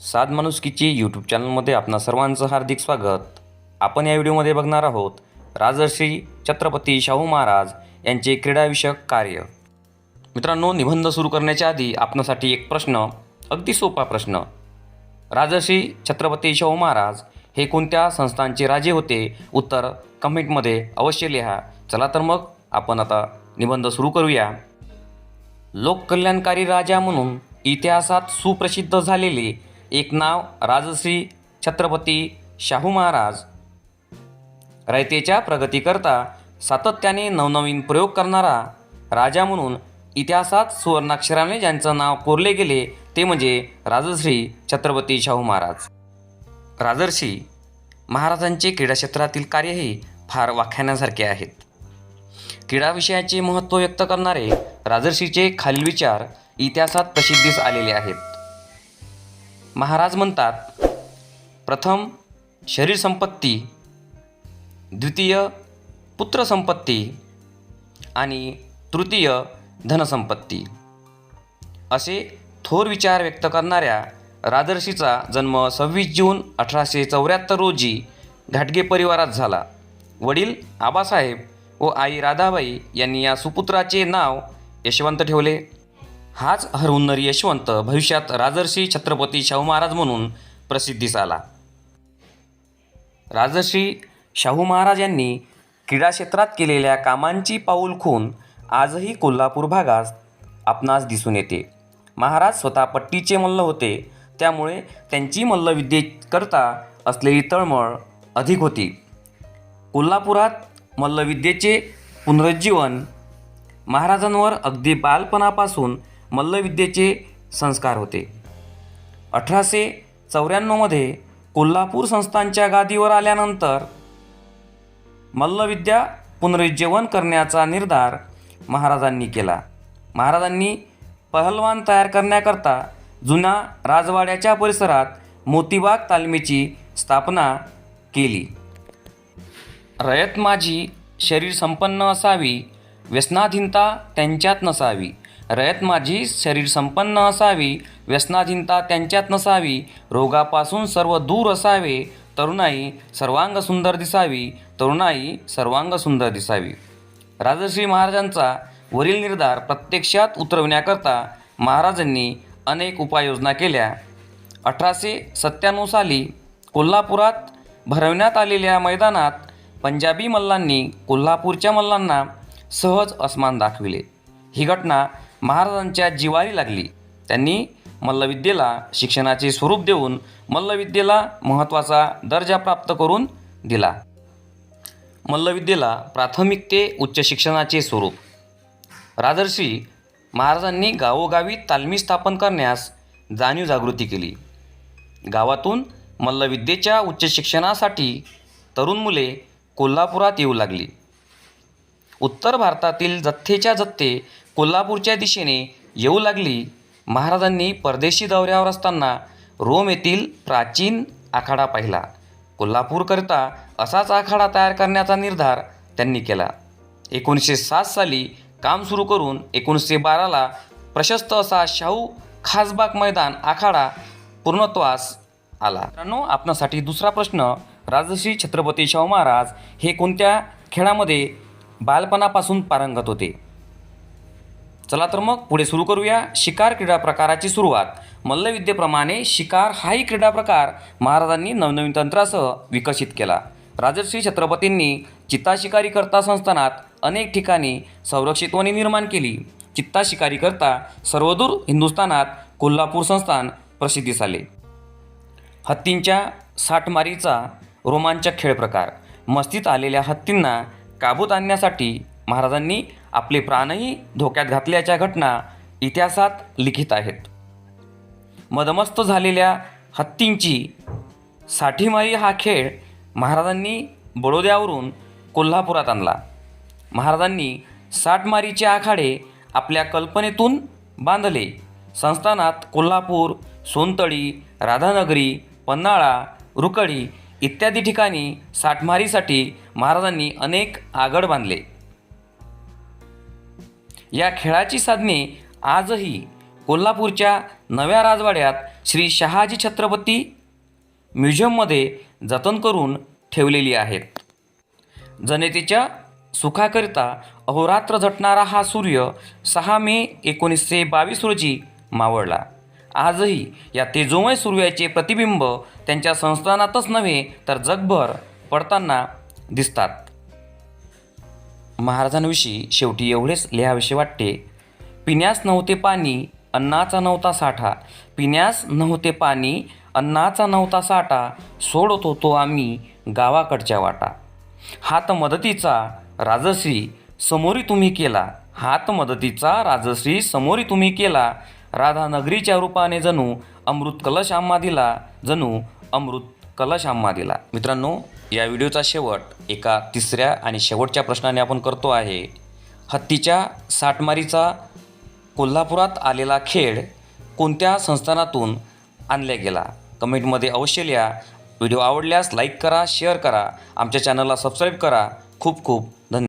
साध माणुसकीची यूट्यूब चॅनलमध्ये आपणा सर्वांचं हार्दिक स्वागत. आपण या व्हिडिओमध्ये बघणार आहोत राजर्षी छत्रपती शाहू महाराज यांचे क्रीडाविषयक कार्य. मित्रांनो निबंध सुरू करण्याच्या आधी आपणासाठी एक प्रश्न अगदी सोपा प्रश्न. राजर्षी छत्रपती शाहू महाराज हे कोणत्या संस्थांचे राजे होते? उत्तर कमेंटमध्ये अवश्य लिहा. चला तर मग आपण आता निबंध सुरू करूया. लोककल्याणकारी राजा म्हणून इतिहासात सुप्रसिद्ध झालेले एक नाव राजश्री छत्रपती शाहू महाराज. रयतेच्या प्रगतीकरता सातत्याने नवनवीन प्रयोग करणारा राजा म्हणून इतिहासात सुवर्णाक्षराने ज्यांचं नाव कोरले गेले ते म्हणजे राजश्री छत्रपती शाहू महाराज. राजर्षी महाराजांचे क्रीडाक्षेत्रातील कार्यही फार वाख्यानासारखे आहेत. क्रीडा विषयाचे महत्त्व व्यक्त करणारे राजर्षीचे खालील विचार इतिहासात प्रसिद्धीस आलेले आहेत. महाराज म्हणतात प्रथम शरीर संपत्ती द्वितीय पुत्रसंपत्ती आणि तृतीय धनसंपत्ती असे थोर विचार व्यक्त करणाऱ्या राजर्षीचा जन्म सव्वीस जून अठराशे चौऱ्याहत्तर रोजी घाटगे परिवारात झाला. वडील आबासाहेब व आई राधाबाई यांनी या सुपुत्राचे नाव यशवंत ठेवले. हाच हरहुन्नरी यशवंत भविष्यात राजर्षी छत्रपती शाहू महाराज म्हणून प्रसिद्धीस आला राजर्षी शाहू महाराज यांनी क्रीडा क्षेत्रात केलेल्या कामांची पाऊल खून आजही कोल्हापूर भागास आपणास दिसून येते. महाराज स्वतः पट्टीचे मल्ल होते त्यामुळे त्यांची मल्लविद्येकरता असलेली तळमळ अधिक होती. कोल्हापुरात मल्लविद्येचे पुनरुज्जीवन महाराजांवर अगदी बालपणापासून मल्लविद्येचे संस्कार होते. अठराशे चौऱ्याण्णवमध्ये कोल्हापूर संस्थांच्या गादीवर आल्यानंतर मल्लविद्या पुनरुज्जीवन करण्याचा निर्धार महाराजांनी केला. महाराजांनी पहलवान तयार करण्याकरता जुन्या राजवाड्याच्या परिसरात मोतीबाग तालमीची स्थापना केली. रयत माझी शरीर संपन्न असावी व्यसनाधीनता त्यांच्यात नसावी रयत माझी शरीर संपन्न असावी व्यसनाधीनता त्यांच्यात नसावी रोगापासून सर्व दूर असावे तरुणाई सर्वांग सुंदर दिसावी तरुणाई सर्वांग सुंदर दिसावी. राजश्री महाराजांचा वरील निर्धार प्रत्यक्षात उतरविण्याकरता महाराजांनी अनेक उपाययोजना केल्या. अठराशे सत्त्याण्णव साली कोल्हापुरात भरवण्यात आलेल्या मैदानात पंजाबी मल्लांनी कोल्हापूरच्या मल्लांना सहज अस्मान दाखविले. ही घटना महाराजांच्या जिवारी लागली. त्यांनी मल्लविद्येला शिक्षणाचे स्वरूप देऊन मल्लविद्येला महत्त्वाचा दर्जा प्राप्त करून दिला. मल्लविद्येला प्राथमिक ते उच्च शिक्षणाचे स्वरूप. राजर्षी महाराजांनी गावोगावी तालमी स्थापन करण्यास जाणीव जागृती केली. गावातून मल्लविद्येच्या उच्च शिक्षणासाठी तरुण मुले कोल्हापुरात येऊ लागली. उत्तर भारतातील जथ्थेच्या जथ्थे कोल्हापूरच्या दिशेने येऊ लागली. महाराजांनी परदेशी दौऱ्यावर असताना रोम येथील प्राचीन आखाडा पाहिला. कोल्हापूरकरिता असाच आखाडा तयार करण्याचा निर्धार त्यांनी केला. एकोणीसशे सात साली काम सुरू करून एकोणीसशे बाराला प्रशस्त असा शाहू खासबाग मैदान आखाडा पूर्णत्वास आला. मित्रांनो आपणासाठी दुसरा प्रश्न राजश्री छत्रपती शाहू महाराज हे कोणत्या खेळामध्ये बालपणापासून पारंगत होते? चला तर मग पुढे सुरू करूया शिकार क्रीडा प्रकाराची सुरुवात. मल्लविद्येप्रमाणे शिकार हाही क्रीडा प्रकार महाराजांनी नवनवीन तंत्रासह विकसित केला. राजर्षी छत्रपतींनी चित्ता शिकारी करता संस्थानात अनेक ठिकाणी संरक्षित वने निर्माण केली. चित्ता शिकारी करता सर्वदूर हिंदुस्थानात कोल्हापूर संस्थान प्रसिद्धीस आले हत्तींच्या साठमारीचा रोमांचक खेळ प्रकार. मस्तीत आलेल्या हत्तींना काबूत आणण्यासाठी महाराजांनी आपले प्राणही धोक्यात घातल्याच्या घटना इतिहासात लिखित आहेत. मदमस्त झालेल्या हत्तींची साठीमारी हा खेळ महाराजांनी बडोद्यावरून कोल्हापुरात आणला. महाराजांनी साठमारीचे आखाडे आपल्या कल्पनेतून बांधले. संस्थानात कोल्हापूर सोनतळी राधानगरी पन्हाळा रुकडी इत्यादी ठिकाणी साठमारीसाठी महाराजांनी अनेक आगड बांधले. या खेळाची साधने आजही कोल्हापूरच्या नव्या राजवाड्यात श्री शहाजी छत्रपती म्युझियममध्ये जतन करून ठेवलेली आहेत. जनतेच्या सुखाकरिता अहोरात्र झटणारा हा सूर्य सहा मे एकोणीसशे बावीस रोजी मावळला. आजही या तेजोमय सूर्याचे प्रतिबिंब त्यांच्या संस्थानातच नव्हे तर जगभर पडताना दिसतात. महाराजांविषयी शेवटी एवढेच लिहावेसे वाटते. पिण्यास नव्हते पाणी अन्नाचा नव्हता साठा. पिण्यास नव्हते पाणी अन्नाचा नव्हता साठा. सोडत होतो आम्ही गावाकडच्या वाटा. हात मदतीचा राजश्री समोरी तुम्ही केला. हात मदतीचा राजश्री समोरी तुम्ही केला. राधानगरीच्या रूपाने जणू अमृत कलश आम्हा दिला. जणू अमृत कलश आम्हा दिला. मित्रांनो या व्हिडिओचा शेवट एका तिसऱ्या आणि शेवटच्या प्रश्नाने आपण करतो आहे. हत्तीच्या साठमारीचा कोल्हापुरात आलेला खेळ कोणत्या संस्थानातून आणला गेला? कमेंटमध्ये अवश्य लिहा. व्हिडिओ आवडल्यास लाईक करा शेअर करा. आमच्या चॅनलला सबस्क्राईब करा. खूप खूप धन्यवाद.